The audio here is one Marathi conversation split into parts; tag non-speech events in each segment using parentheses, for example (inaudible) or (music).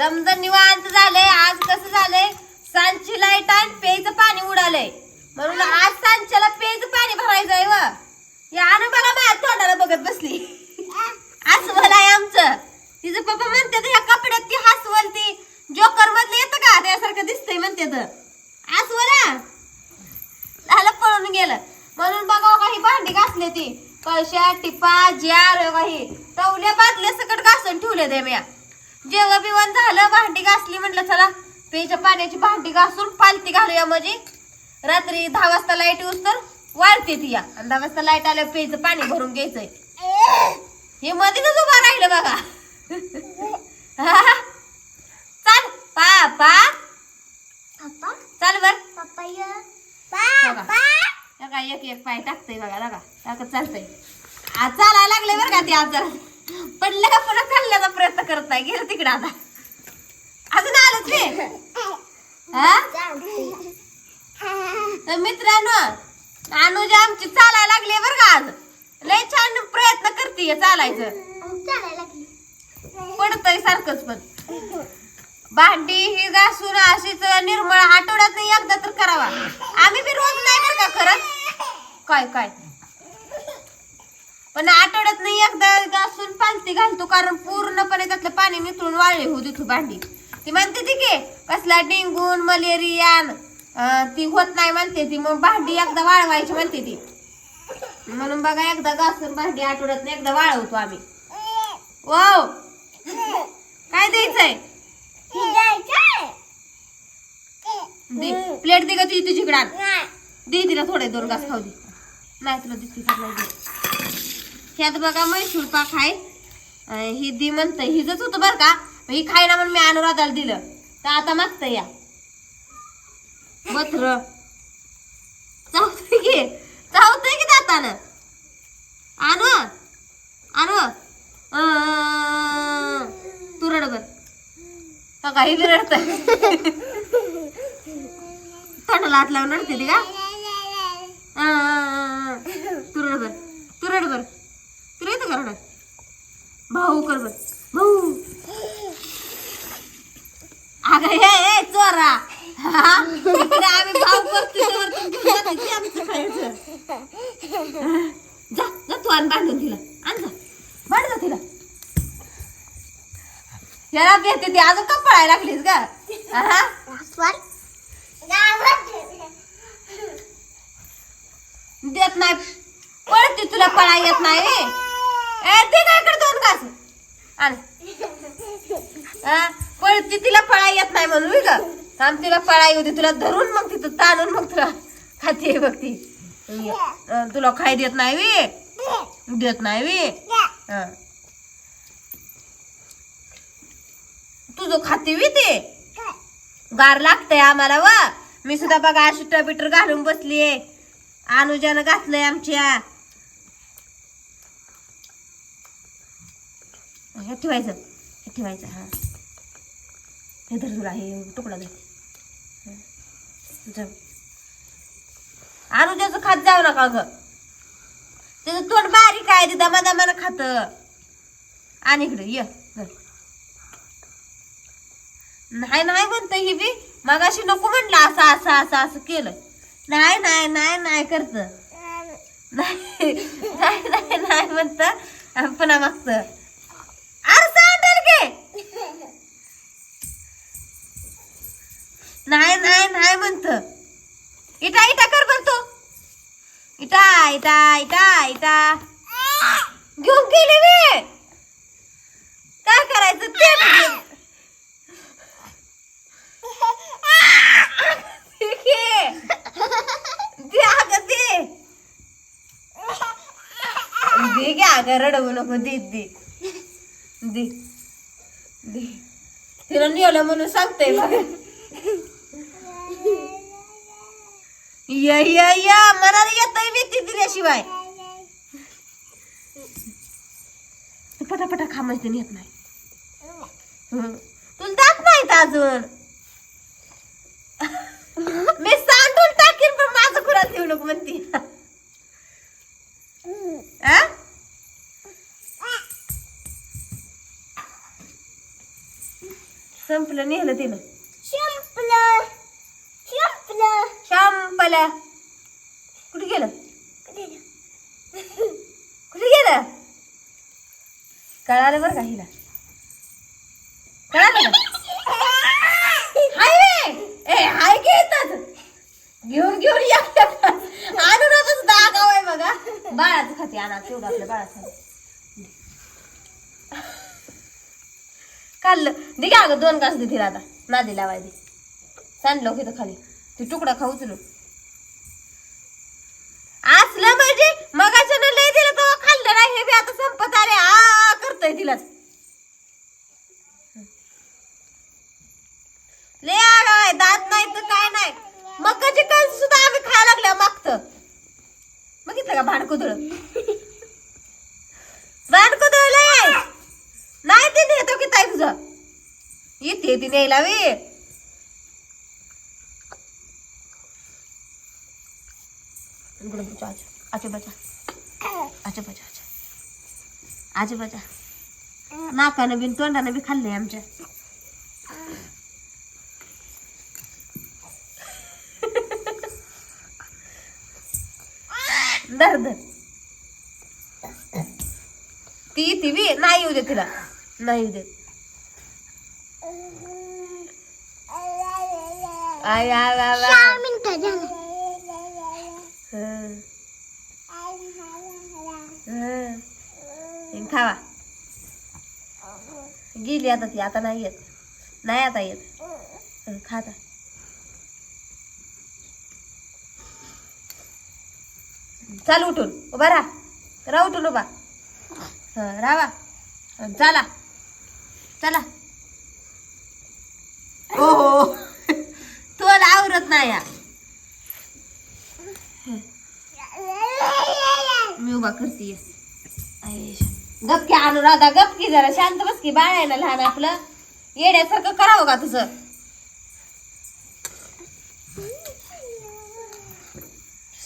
समजा निवांत झालंय आज कसं झालंय? सांची लाइट आणि पेयचं पाणी उडालंय. म्हणून आज सांच्याला प्यायचं पाणी भरायचं आहे व. या आणून बघा माझ्या तोंडाला बघत बसली. अस्वल आहे आमचं. तिचं पप्पा म्हणते ह्या कपड्यात ती हसवल ती जोकर मधलं येतं का? त्यासारखं दिसतंय म्हणते तर अस्वला झालं पळून गेलं. म्हणून बघा हो काही भांडी घासले ती. कळशा टिपा ज्या काही तवल्या बादल्या सकट घासून ठेवले ते म्या. जेवण बिवण झालं भांडी घासली म्हटलं चला प्यायच्या पाण्याची भांडी घासून पालती घालूया म्हणजे. रात्री दहा वाजता लाइट येऊस तर वाळते ती या. आणि दहा वाजता लाइट आल्यावर प्यायचं पाणी भरून घ्यायचंय. हे मध्येच उभा राहिलं बघा. (laughs) चाल पापा. चाल बर. एक एक पाय टाकतंय बघा बघा. टाकत चालतंय. आज चालायला लागले बरं का ते आज जरा पडलं का पुन्हा चालण्याचा प्रयत्न करत गेलं तिकडे आता. अजून आलंच ते तर मित्रांनो अनुजा आमची चालायला लागली बरं का आज. लय छान प्रयत्न करते चालायचं. पडतंय सारखंच पण. भांडी ही घासून अशीच निर्मळ आठवड्यात एकदा तर करावा. आम्ही बी रोज नाही बरं का करत? काय काय? पण आठवड्यात नाही एकदा घासून पालती घालतो कारण पूर्णपणे त्यातलं पाणी निथळून वाळले होऊ देतो भांडी. ती म्हणते ती की कसला डेंगून मलेरियान अं, ती होत नाही म्हणते ती मग भांडी एकदा वाळवायची म्हणते ती. म्हणून बघा एकदा घासून भांडी आठवड्यात एकदा वाळवतो आम्ही. वाव! काय द्यायचंय? दे प्लेट दे का तुझी तुझीकडे आण. दे तिला थोडे दोन घास खाऊ दे. नाही तुला दिसते. ह्यात बघा मैसूर पाक आहे. ही दी म्हणतं हिजच होतं बरं का? ही ही खायला म्हणून मी अनुराधाला दिलं. तर आता मागतं या. बत्र चावतंय की? चावतंय की दातानं? आणू आणू. तू रड बर. का काही बी रडतंय? तोंडाला हात लावून रडते ती का? तू रड बर. तू रड बर तुला भाऊ कर भाऊ. अगं हे चोरा. आम्ही भाऊ करतो जा जा तू आण बांधून तिला. आण जा. बांध जा तिला. याला भेटते ती अजून का पळायला लागलीस का देत नाही. पळते तुला पळा येत नाही. ए ते काय इकडे दोन घास. आण. हा, पळते तिला पळा येत नाही म्हणून होय का थांब तिला पळा येऊ दे तुला धरून मग तिथं ताणून मग तुला खाते बघ ती. तुला खाय देत नाही वे. देत नाही वे. तुझं खाते वी ते. गार लागतंय आम्हाला व. मी सुद्धा बघा अशी टबिटर घालून बसलीये. अनुजानं घातलंय आमच्या. हे ठेवायचं. हे ठेवायचं हां. हे धर तुला हे तुकडा धर. अनुजाचं खात जाऊ नका ग त्याचं तोंड बारीक आहे ते दमा दमानं खात. आणि इकडे ये नाही नाही म्हणत ही बी. मगाशी नको म्हटलं असं असं असं असं केलं. नाही नाही नाही नाही करत. नाही नाही नाही नाही म्हणत. पुन्हा मागत नाही नाही नाही म्हणत. इटा इटा कर बर तू. इटा इटा इटा इटा. घेऊन गेली मी. काय करायचं? ते दे अगं दे. रडवू नको दे दे. दे. तिला नेलं म्हणून सांगते. बघ या या या. मनाला येतय भीती दिल्याशिवाय. पटापटा खामच म्हणजे येत नाही. तुला दात नाहीत अजून मी सांडून टाकीन पण माझं कुणाला देऊ नको म्हणते आ? संपलं नेलं तिनं. संपलं. संपलं. शांपला कुठे गेलं? कुठे गेलं? कळालं बरं का हिला? कळालं का? हाय रे! ए हाय की येतात घेऊन घेऊन या. आणू नकोस दागाव आहे बघा. बाळाचं खाते आणा तेवढं आपल्या बाळाचं? खाल्लं दे घ्या अगं दोन घास दे तिला आता. नादी लावाय दे. सांडलो इथं खाली. ती तुकडा खाऊ उचलून असलं म्हणजे मगाच्या लय दिलं तेव्हा खाल्लं नाही हे बी आता संपत आले आ करतोय तिलाच लय आगाव आहे दात नाही तर काय नाही मकाची कणस सुद्धा आम्ही खायला लागल्या मागतं बघितलं का भाडकुदळ भाडकुदळ लय नाही ते नेतो की ताई तुझं? येते ती द्यायला वे. इकडं बघ, आजू आजू बचा नाकानं बिन तोंडानं बी खाल्लंय आमच्या. धर धर. ती ती बी नाही येऊ दे तिला. नाही येऊ दे आय आय खावा गेली आता ती आता नाही येत नाही आता येत खा आता चाल उठून उभा राहा राहा उठून उभा राहा चला चला हो हो तुला आवरत नाही या मी उभा करते. गप की अनुराधा गप की जरा. शांत बस की बाळ आहे ना लहान आपलं. येण्यासारखं करावं का तुझं?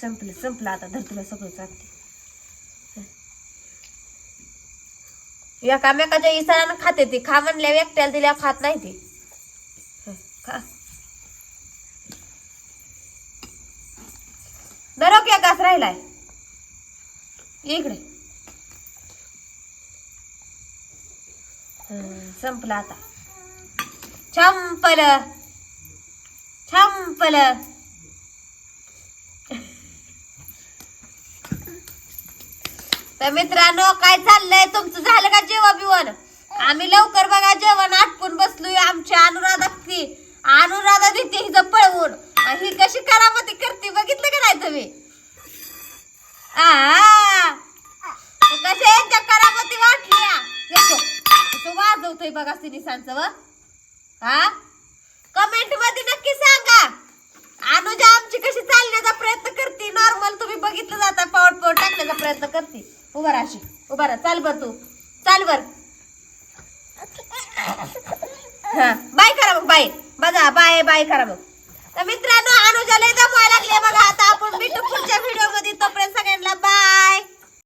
संपलं संपलं आता. धर तुला सगळं चालते एकामेकाच्या इसारानं खाते ती. खा म्हणल्या एकट्याला दिल्या खात नाही ती. खा. धरो की घास राहिलाय. इकडे. संपलं आता. छंपल. छंपल. तर मित्रांनो काय चाललंय? तुमचं झालं का जेवण बिवण? आम्ही लवकर बघा जेवण आटपून बसलोय आमची अनुराधा ती अनुराधा देते हिचं पळवून. ही कशी करामती करते? बघितलं का नाही तुम्ही? आ कसे यांच्या करामती वाटल्या? देखो तो वाजवतोय बघा सिनिसांच व. हा? कमेंटमध्ये नक्की सांगा. अनुजा आमची कशी चालण्याचा प्रयत्न करते? नॉर्मल तुम्ही बघितलं जाता पावट पावट टाकण्याचा प्रयत्न करते. उभा राशी उभा राहा. चाल बर तू. चाल बर. हा. बाय करा मग बाय. बघा बाय बाय करा मग. तर मित्रांनो अनुजाला दमवायला लागले बघा. आता आपण भेटू पुढच्या व्हिडिओमध्ये. तोपर्यंत सगळ्यांना बाय